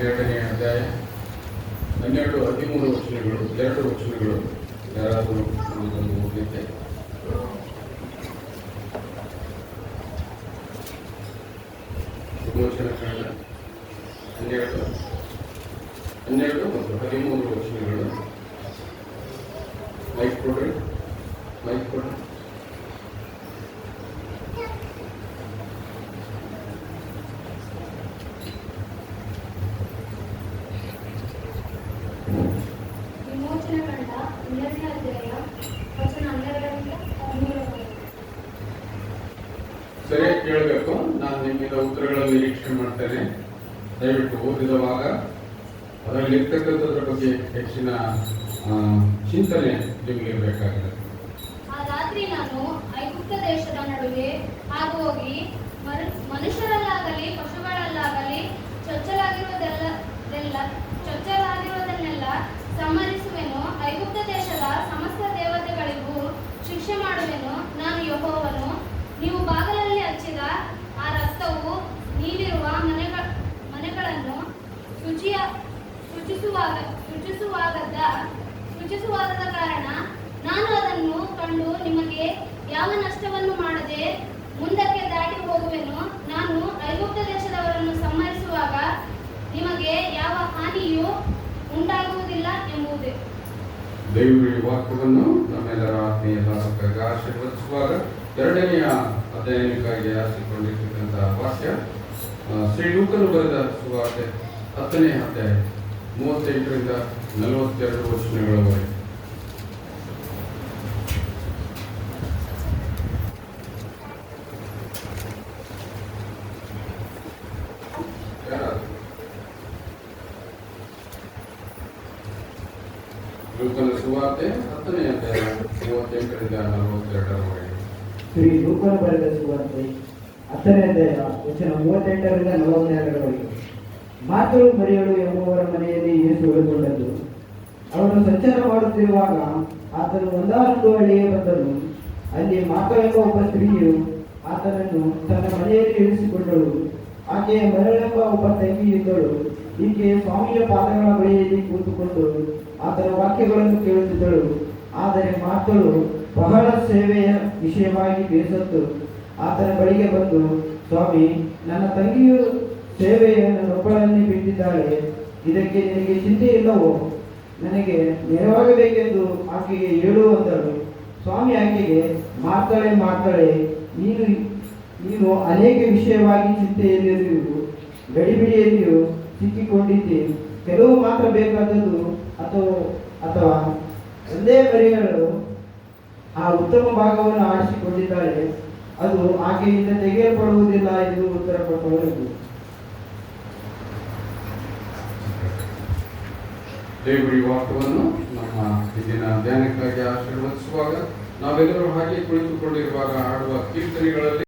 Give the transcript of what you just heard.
ಹನ್ನೆರಡನೇ ಅಧ್ಯಾಯ ಹನ್ನೆರಡು ಹದಿಮೂರು ವಚನಗಳು ಎರಡು ವಚನಗಳು ಯಾರಾದರೂ ನಮಗೊಂದು ಓದಲಿಕ್ಕೆ ವಿಮೋಚನ ಕಾಂಡ ಹನ್ನೆರಡು ಹನ್ನೆರಡು ಮತ್ತು ಹದಿಮೂರು ವಚನಗಳು ಮೈಕ್ ಕೊಡ್ರಿ ಮೈಕ್ ಕೊಡ್ರಿ ಕಂಡ ಹನ್ನೆರಡನೇ ಅಧ್ಯಾಯ ವಚನ ಹನ್ನೆರಡರಿಂದ ಹದಿಮೂರರವರೆಗೆ. ಸರಿಯಾಗಿ ಕೇಳಬೇಕು. ನಾನು ನಿಮ್ಮಿಂದ ಉತ್ತರಗಳನ್ನು ನಿರೀಕ್ಷೆ ಮಾಡ್ತೇನೆ. ದಯವಿಟ್ಟು ಓದಿದವಾಗ ಅದರಲ್ಲಿ ಇರ್ತಕ್ಕಂಥದ್ರ ಬಗ್ಗೆ ಹೆಚ್ಚಿನ ಆ, ಚಿಂತನೆ ನಿಮಗೆ ಬೇಕಾಗಿದೆ. ಆ ರಾತ್ರಿ ನಾನು ಐಗುಪ್ತ ದೇಶದ ನಡುವೆ ಹಾದು ಹೋಗಿ ಮನು- ಮನುಷ್ಯರಲ್ಲಾಗಲಿ ಪಶುಗಳಲ್ಲಾಗಲಿ ಚೊಚ್ಚಲಾಗಿರುವುದೆಲ್ಲ ದೆಲ್ಲ- ಚೊಚ್ಚಲಾಗಿರುವುದನ್ನೆಲ್ಲ ಸಂಹರಿಸುವೆನು ಶುಚಿಯ ಶುಚಿಸುವಾಗ ಸೂಚಿಸುವಾಗದ ಶುಚಿಸುವಾಗದ ಕಾರಣ ನಾನು ಅದನ್ನು ಕಂಡು ನಿಮಗೆ ಯಾವ ನಷ್ಟವನ್ನು ಮಾಡದೆ ಮುಂದಕ್ಕೆ ದಾಟಿ ಹೋಗುವೆನು, ನಾನು ಐಗುಪ್ತ ದೇಶದವರನ್ನು ಸಂಹರಿಸುವಾಗ ನಿಮಗೆ ಯಾವ ಹಾನಿಯೂ ಉಂಟಾಗುವುದಿಲ್ಲ ಎಂಬುದೇ. ದೇವರು ವಾಕ್ಯವನ್ನು ನಮ್ಮೆಲ್ಲರ ಆತ್ಮೀಯ ದಾಸಕ್ಕಾಗಿ ಆಶೀರ್ವದಿಸುವಾಗ ಎರಡನೆಯ ಅಧ್ಯಯನಕ್ಕಾಗಿ ಆರಿಸಿಕೊಂಡಿರ್ತಕ್ಕಂತಹ ವಾಕ್ಯ ಶ್ರೀ ಲೂಕನು ಬರೆದ ಸುವಾರ್ತೆ. ಹತ್ತನೇ ಅಧ್ಯಾಯ ಮೂವತ್ತೆಂಟರಿಂದ ನಲವತ್ತೆರಡು ವಚನಗಳವರೆಗೆ? ಲೂಕನ ಹತ್ತನೇ ಅಧ್ಯಾಯ, ಮೂವತ್ತೆಂಟರಿಂದ ನಲವತ್ತೆರಡರವರೆಗೆ ಶ್ರೀ ಲೂಕನ ಬರೆದ ಸುವಾರ್ತೆ ಹತ್ತನೇ ಅಧ್ಯಾಯ, ವಚನ ಮೂವತ್ತೆಂಟರಿಂದ ನಲವತ್ತೆರಡರವರೆಗೆ ಮಾತಳು ಮರಿಯಳು ಎಂಬುವರ ಮನೆಯಲ್ಲಿ ಯೇಸು ಉಳಿದುಕೊಂಡದ್ದು. ಅವನು ಸಂಚಾರ ಮಾಡುತ್ತಿರುವಾಗ ಆತನು ಒಂದಾರೊಂದು ಹಳ್ಳಿಗೆ ಬಂದನು. ಅಲ್ಲಿ ಮಾತಳು ಎಂಬ ಒಬ್ಬ ಸ್ತ್ರೀಯು ಆತನನ್ನು ತನ್ನ ಮನೆಯಲ್ಲಿ ಇಳಿಸಿಕೊಂಡಳು ಆಕೆಯ ಮರಳೆಂಬ ಒಬ್ಬ ತಂಗಿ ಇದ್ದಳು. ಈಕೆ ಸ್ವಾಮಿಯ ಪಾದಗಳ ಬಳಿಯಲ್ಲಿ ಕೂತುಕೊಂಡು ಆತನ ವಾಕ್ಯಗಳನ್ನು ಕೇಳುತ್ತಿದ್ದಳು. ಆದರೆ ಮಾತಳು ಬಹಳ ಸೇವೆಯ ವಿಷಯವಾಗಿ ಬೇಸತ್ತು. ಆತನ ಬಳಿಗೆ ಬಂದು, ಸ್ವಾಮಿ, ನನ್ನ ತಂಗಿಯು ಸೇವೆಯ ನನ್ನೊಬ್ಬಳನ್ನೇ ಬಿಟ್ಟಿದ್ದಾಳೆ. ಇದಕ್ಕೆ ನಿನಗೆ ಚಿಂತೆ ಇಲ್ಲವೋ? ನನಗೆ ನೆರವಾಗಬೇಕೆಂದು ಆಕೆಗೆ ಹೇಳು ಸ್ವಾಮಿ ಆಕೆಗೆ, ಮಾಡ್ತಾಳೆ ಮಾಡ್ತಾಳೆ. ನೀನು ನೀನು ಅನೇಕ ವಿಷಯವಾಗಿ ಚಿಂತೆಯಲ್ಲಿರುವುದು ಗಡಿಬಿಡಿಯಲ್ಲಿಯೂ ಸಿಕ್ಕಿಕೊಂಡಿದ್ದೆ. ಕೆಲವು ಮಾತ್ರ ಬೇಕಾದದ್ದು ಅಥವಾ ಅಥವಾ ಒಂದೇ ಮರಿಗಳು ಆ ಉತ್ತಮ ಭಾಗವನ್ನು ಆರಿಸಿಕೊಂಡಿದ್ದಾಳೆ. ಅದು ಆಕೆಯಿಂದ ತೆಗೆಯಲ್ಪಡುವುದಿಲ್ಲ ಎಂದು ಉತ್ತರ ಕೊಟ್ಟವಳು ದೇವರ ವಾಕ್ಯವನ್ನು ನಮ್ಮ ಇಂದಿನ ಧ್ಯಾನಕ್ಕಾಗಿ ಆಶೀರ್ವದಿಸುವಾಗ ನಾವೆಲ್ಲರೂ ಹಾಗೆ ಕುಳಿತುಕೊಂಡಿರುವಾಗ ಹಾಡುವ ಕೀರ್ತನೆಗಳಲ್ಲಿ